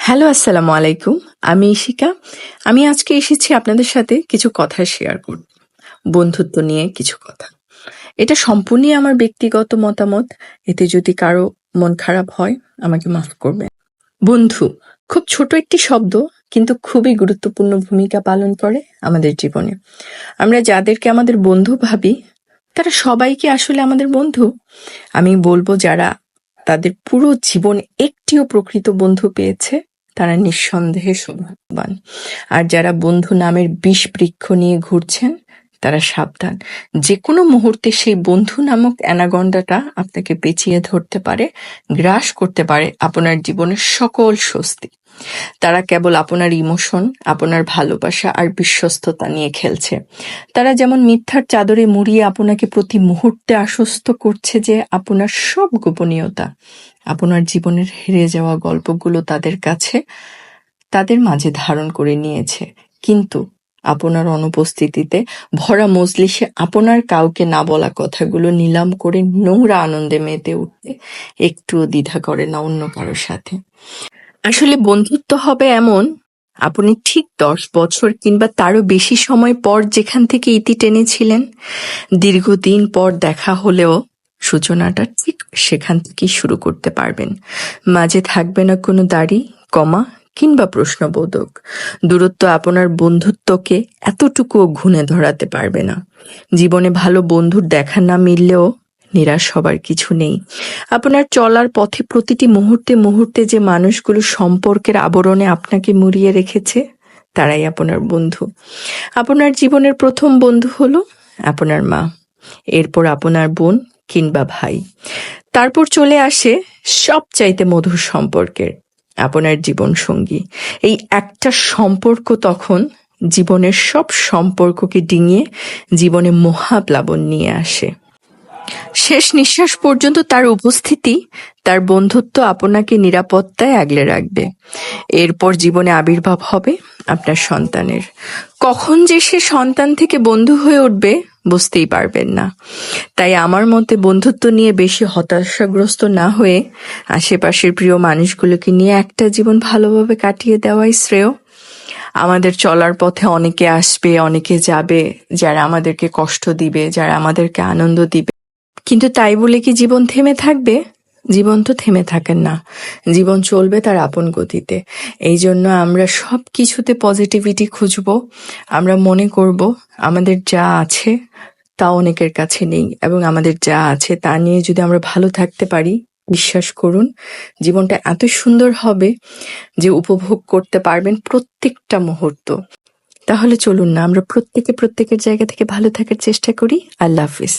Hello, আসসালামু আলাইকুম। আমি ইশিকা আমি আজকে এসেছি আপনাদের সাথে কিছু কথা শেয়ার করব বন্ধুত্ব নিয়ে কিছু কথা। এটা সম্পূর্ণই আমার ব্যক্তিগত মতামত। এতে যদি কারও মন খারাপ হয়, আমাকে মাফ করবে বন্ধু, খুব ছোট একটি শব্দ, কিন্তু খুবই গুরুত্বপূর্ণ ভূমিকা পালন করে আমাদের জীবনে। আমরা যাদেরকে আমাদের বন্ধু ভাবি, তারা সবাইকে আসলে আমাদের বন্ধু? আমি বলব, যারা তাদের পুরো জীবন একটিও প্রকৃত বন্ধু পেয়েছে তারা নিঃসন্দেহে সৌভাগ্যবান আর যারা বন্ধু নামের বিষ বৃক্ষ নিয়ে ঘুরছেন তারা সাবধান। যে কোনো মুহূর্তে সেই বন্ধু নামক অ্যানাগন্ডাটা আপনাকে পেঁচিয়ে ধরতে পারে, গ্রাস করতে পারে আপনার জীবনের সকল স্বস্তি। তারা কেবল আপনার ইমোশন, আপনার ভালোবাসা আর বিশ্বস্ততা নিয়ে খেলছে। তারা যেমন মিথ্যার চাদরে মুড়িয়ে আপনাকে প্রতি মুহূর্তে আশ্বস্ত করছে যে আপনার সব গোপনীয়তা, আপনার জীবনের হেরে যাওয়া গল্পগুলো তাদের কাছে, তাদের মাঝে ধারণ করে নিয়েছে। কিন্তু আপনার অনুপস্থিতিতে ভরা মজলিসে আপনার কাউকে না বলা কথাগুলো নিলাম করে নোংরা আনন্দে মেতে উঠতে একটুও দ্বিধা করে না অন্য কারোর সাথে। আসলে বন্ধুত্ব হবে এমন, আপনি ঠিক দশ বছর কিংবা তারও বেশি সময় পর যেখান থেকে ইতি টেনেছিলেন, দীর্ঘদিন পর দেখা হলেও সূচনাটা ঠিক সেখান থেকেই শুরু করতে পারবেন। মাঝে থাকবে না কোনো দাড়ি, কমা কিংবা প্রশ্নবোধক। দূরত্ব আপনার বন্ধুত্বকে এতটুকুও ঘুণে ধরাতে পারবে না। জীবনে ভালো বন্ধুর দেখা না মিললেও নিরাশ হবার কিছু নেই। আপনার চলার পথে প্রতিটি মুহূর্তে মুহূর্তে যে মানুষগুলো সম্পর্কের আবরণে আপনাকে মুড়িয়ে রেখেছে, তারাই আপনার বন্ধু। আপনার জীবনের প্রথম বন্ধু হলো আপনার মা। এরপর আপনার বোন কিংবা ভাই। তারপর চলে আসে সবচাইতে মধুর সম্পর্কের আপনার জীবন সঙ্গী এই একটা সম্পর্ক তখন জীবনের সব সম্পর্ককে ডিঙিয়ে জীবনে মহাপ্লাবন নিয়ে আসে। শেষ নিঃশ্বাস পর্যন্ত তার উপস্থিতি, তার বন্ধুত্ব আপনাকে নিরাপত্তায় আগলে রাখবে। এরপর জীবনে আবির্ভাব হবে আপনার সন্তানের। কখন যে সে সন্তান থেকে বন্ধু হয়ে উঠবে, বুঝতেই পারবেন না। তাই আমার মতে বন্ধুত্ব নিয়ে বেশি হতাশাগ্রস্ত না হয়ে আশেপাশের প্রিয় মানুষগুলোকে নিয়ে একটা জীবন ভালোভাবে কাটিয়ে দেওয়াই শ্রেয়। আমাদের চলার পথে অনেকে আসবে, অনেকে যাবে, যারা আমাদেরকে কষ্ট দিবে, যারা আমাদেরকে আনন্দ দিবে। কিন্তু তাই বলে কি জীবন থেমে থাকবে? জীবন তো থেমে থাকেন না। জীবন চলবে তার আপন গতিতে। এই জন্য আমরা সব কিছুতে পজিটিভিটি খুঁজব, আমরা মনে করব আমাদের যা আছে তা অনেকের কাছে নেই এবং আমাদের যা আছে তা নিয়ে যদি আমরা ভালো থাকতে পারি, বিশ্বাস করুন, জীবনটা এত সুন্দর হবে যে উপভোগ করতে পারবেন প্রত্যেকটা মুহূর্ত। তাহলে চলুন না, আমরা প্রত্যেকে প্রত্যেকের জায়গা থেকে ভালো থাকার চেষ্টা করি। আল্লাহ হাফিজ।